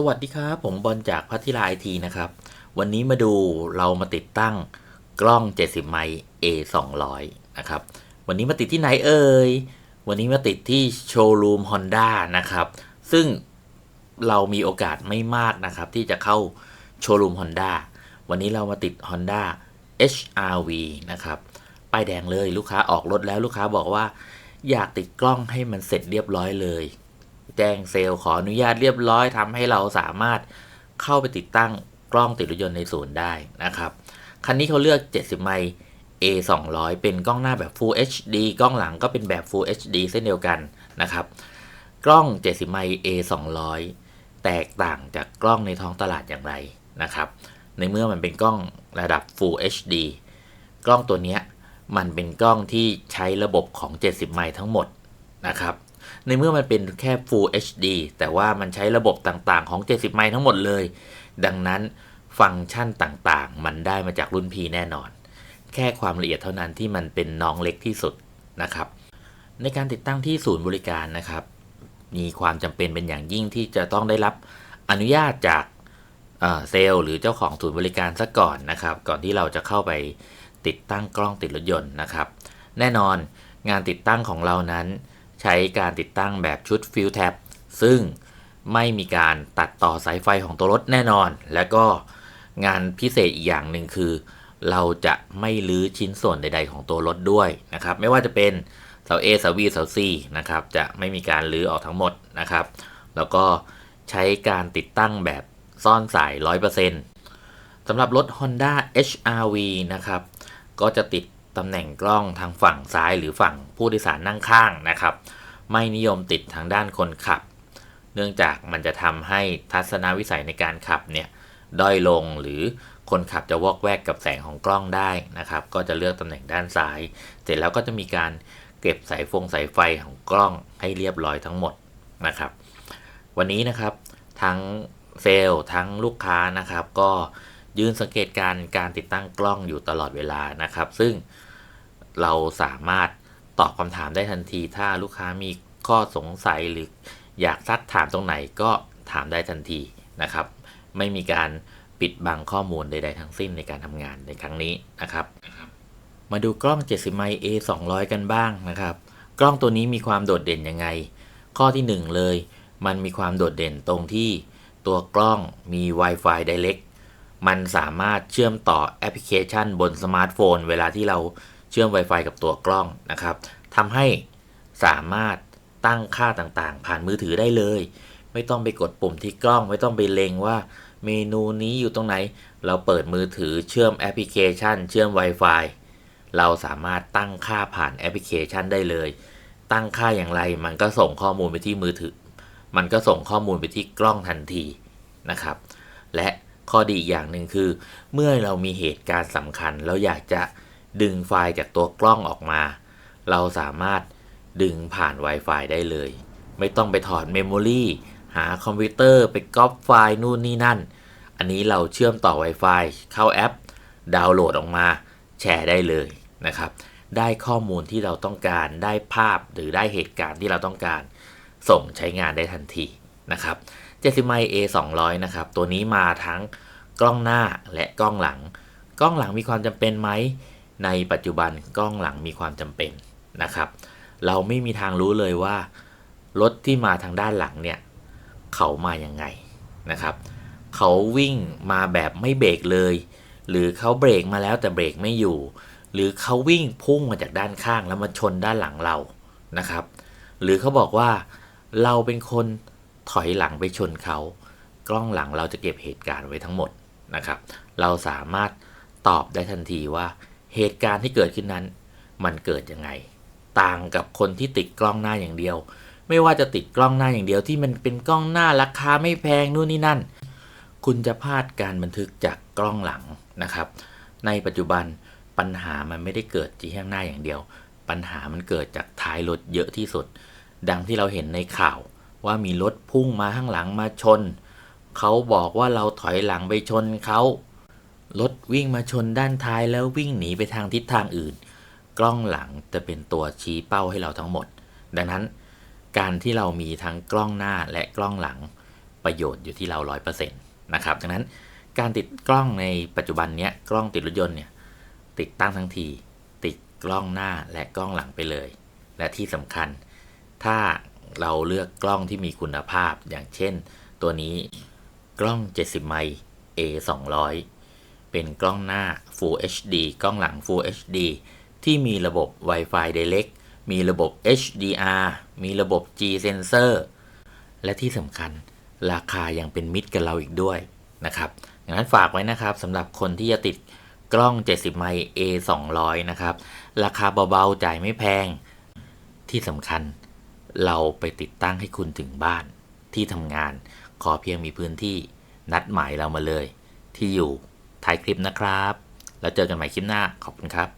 สวัสดีครับ ผมบอลจากพัทิลาไอทีนะครับ วันนี้มาดูเรามาติดตั้งกล้อง 70 ไมล์ A 200นะครับ วันนี้มาติดที่ไหนเอ่ย วันนี้มาติดที่โชว์รูม Honda นะครับ ซึ่งเรามีโอกาสไม่มากนะครับ ที่จะเข้าโชว์รูม Honda วันนี้เรามาติด Honda HRV นะครับป้ายแดงเลยลูกค้าออกรถแล้วลูกค้าบอกว่า อยากติดกล้องให้มันเสร็จเรียบร้อยเลย แจ้งเซลล์ขออนุญาตเรียบร้อยทำให้เราสามารถเข้าไปติดตั้งกล้องติดรถยนต์ในศูนย์ได้นะครับ คันนี้เขาเลือก 70 ไมล์ A 200เป็นกล้องหน้าแบบ Full HD กล้องหลังก็เป็นแบบ Full HD เส้นเดียวกันนะครับ กล้อง 70 ไมล์ A 200แตกต่างจากกล้องในท้องตลาดอย่างไรนะครับ ในเมื่อมันเป็นกล้องระดับ Full HD กล้องตัวนี้มันเป็นกล้องที่ใช้ระบบของ 70 ไมล์ทั้งหมดนะครับ ในเมื่อมันเป็นแค่ Full HD แต่ว่ามันใช้ระบบต่างๆของ 70 ไมล์ทั้งหมดเลย ดังนั้นฟังก์ชันต่างๆ มันได้มาจากรุ่นพีแน่นอน แค่ความละเอียดเท่านั้นที่มันเป็นน้องเล็กที่สุดนะครับ ในการติดตั้งที่ศูนย์บริการนะครับ มีความจำเป็นเป็นอย่างยิ่งที่จะต้องได้รับอนุญาตจากเอ่อเซลล์หรือเจ้าของศูนย์บริการซะก่อนนะครับ ก่อนที่เราจะเข้าไปติดตั้งกล้องติดรถยนต์นะครับ แน่นอนงานติดตั้งของเรานั้น ใช้การติดตั้งแบบชุดฟิลแท็บซึ่งไม่มีการตัดต่อสายไฟของตัวรถแน่นอน แล้วก็งานพิเศษอีกอย่างหนึ่งคือ เราจะไม่ลื้อชิ้นส่วนใด ๆ ของตัวรถด้วยนะครับ ไม่ว่าจะเป็นเสา A เสา B เสา C นะครับ จะไม่มีการลื้อออกทั้งหมดนะครับ แล้วก็ใช้การติดตั้งแบบซ่อนสาย 100%สำหรับรถ Honda HRV นะครับ ก็จะติด ตำแหน่งกล้องทางฝั่งซ้ายหรือฝั่งผู้โดยสารนั่งข้างนะครับ ไม่นิยมติดทางด้านคนขับ เนื่องจากมันจะทำให้ทัศนวิสัยในการขับเนี่ยด้อยลงหรือคนขับจะวอกแวกกับแสงของกล้องได้นะครับ ก็จะเลือกตำแหน่งด้านซ้าย เสร็จแล้วก็จะมีการเก็บสายฟงสายไฟของกล้องให้เรียบร้อยทั้งหมดนะครับ วันนี้นะครับทั้งเซลล์ทั้งลูกค้านะครับ ก็ยืนสังเกตการการติดตั้งกล้องอยู่ตลอดเวลานะครับ ซึ่ง เราสามารถตอบคำถามได้ทันที ถ้าลูกค้ามีข้อสงสัยหรืออยากซักถามตรงไหนก็ถามได้ทันทีนะครับ ไม่มีการปิดบังข้อมูลใด ๆ ทั้งสิ้นในการทำงานในครั้งนี้นะครับ มาดูกล้อง 70 ไมล์ A 200 กันบ้างนะครับ กล้องตัวนี้มีความโดดเด่นยังไง ข้อที่ 1 เลย มันมีความโดดเด่นตรงที่ตัวกล้องมี Wi-Fi Direct มันสามารถเชื่อมต่อแอปพลิเคชันบนสมาร์ทโฟน เวลาที่เรา เชื่อม Wi-Fi กับตัวกล้องนะครับทำให้สามารถตั้งค่าต่างๆ ผ่านมือถือได้เลย ไม่ต้องไปกดปุ่มที่กล้อง ไม่ต้องไปเล็งว่าเมนูนี้อยู่ตรงไหน เราเปิดมือถือเชื่อมแอปพลิเคชัน เชื่อม Wi-Fi เราสามารถตั้งค่าผ่านแอปพลิเคชันได้เลย ตั้งค่าอย่างไรมันก็ส่งข้อมูลไปที่มือถือ มันก็ส่งข้อมูลไปที่กล้องทันทีนะครับ และข้อดีอีกอย่างหนึ่งคือ เมื่อเรามีเหตุการณ์สำคัญเราอยากจะ ดึงไฟล์จากตัวกล้องออกมา เราสามารถดึงผ่าน Wi-Fi ได้เลย ไม่ต้องไปถอดเมมโมรีหาคอมพิวเตอร์ไปก๊อปไฟล์นู่นนี่นั่น อันนี้เราเชื่อมต่อ Wi-Fi เข้าแอป ดาวน์โหลดออกมา แชร์ได้เลยนะครับ ได้ข้อมูลที่เราต้องการ ได้ภาพหรือได้เหตุการณ์ที่เราต้องการ ส่งใช้งานได้ทันทีนะครับ70ไมล์ A 200นะครับ ตัวนี้มาทั้งกล้องหน้าและกล้องหลัง กล้องหลังมีความจำเป็นไหม ในปัจจุบันกล้องหลังมีความจำเป็นนะครับ เราไม่มีทางรู้เลยว่า รถที่มาทางด้านหลังเนี่ย เขามายังไงนะครับ เขาวิ่งมาแบบไม่เบรกเลย หรือเขาเบรกมาแล้วแต่เบรกไม่อยู่ หรือเขาวิ่งพุ่งมาจากด้านข้างแล้วมาชนด้านหลังเรานะครับ หรือเขาบอกว่าเราเป็นคนถอยหลังไปชนเขากล้องหลังเราจะเก็บเหตุการณ์ไว้ทั้งหมดนะครับ เราสามารถตอบได้ทันทีว่า เหตุการณ์ที่เกิดขึ้นนั้น มันเกิดยังไง ต่างกับคนที่ติดกล้องหน้าอย่างเดียว ไม่ว่าจะติดกล้องหน้าอย่างเดียวที่มันเป็นกล้องหน้าราคาไม่แพงนู่นนี่นั่น คุณจะพลาดการบันทึกจากกล้องหลังนะครับ ในปัจจุบันปัญหามันไม่ได้เกิดที่ข้างหน้าอย่างเดียว ปัญหามันเกิดจากท้ายรถเยอะที่สุด ดังที่เราเห็นในข่าวว่ามีรถพุ่งมาข้างหลังมาชน เขาบอกว่าเราถอยหลังไปชนเขา รถวิ่งมาชนด้านท้ายแล้ววิ่งหนีไปทางทิศทางอื่น กล้องหลังจะเป็นตัวชี้เป้าให้เราทั้งหมด ดังนั้น การที่เรามีทั้งกล้องหน้าและกล้องหลังประโยชน์อยู่ที่เรา 100%นะครับ ดังนั้นการติดกล้องในปัจจุบันเนี้ยกล้องติดรถยนต์เนี่ยติดตั้งทั้งที ติดกล้องหน้าและกล้องหลังไปเลย และที่สำคัญ ถ้าเราเลือกกล้องที่มีคุณภาพอย่างเช่น ตัวนี้กล้อง 70 ไมล์ A 200 เป็นกล้องหน้า Full HD กล้องหลัง Full HD ที่มีระบบ Wi-Fi Direct มีระบบ HDR มีระบบ G Sensor และที่สำคัญราคายังเป็นมิตรกับเราอีกด้วยนะครับดังนั้นฝากไว้นะครับสำหรับคนที่จะติดกล้อง 70 ไมล์ A 200 นะครับ ราคาเบาๆ จ่ายไม่แพง ที่สำคัญเราไปติดตั้งให้คุณถึงบ้านที่ทำงาน ขอเพียงมีพื้นที่นัดหมายเรามาเลย ที่อยู่ ท้ายคลิปนะครับ แล้วเจอกันใหม่คลิปหน้าขอบคุณครับ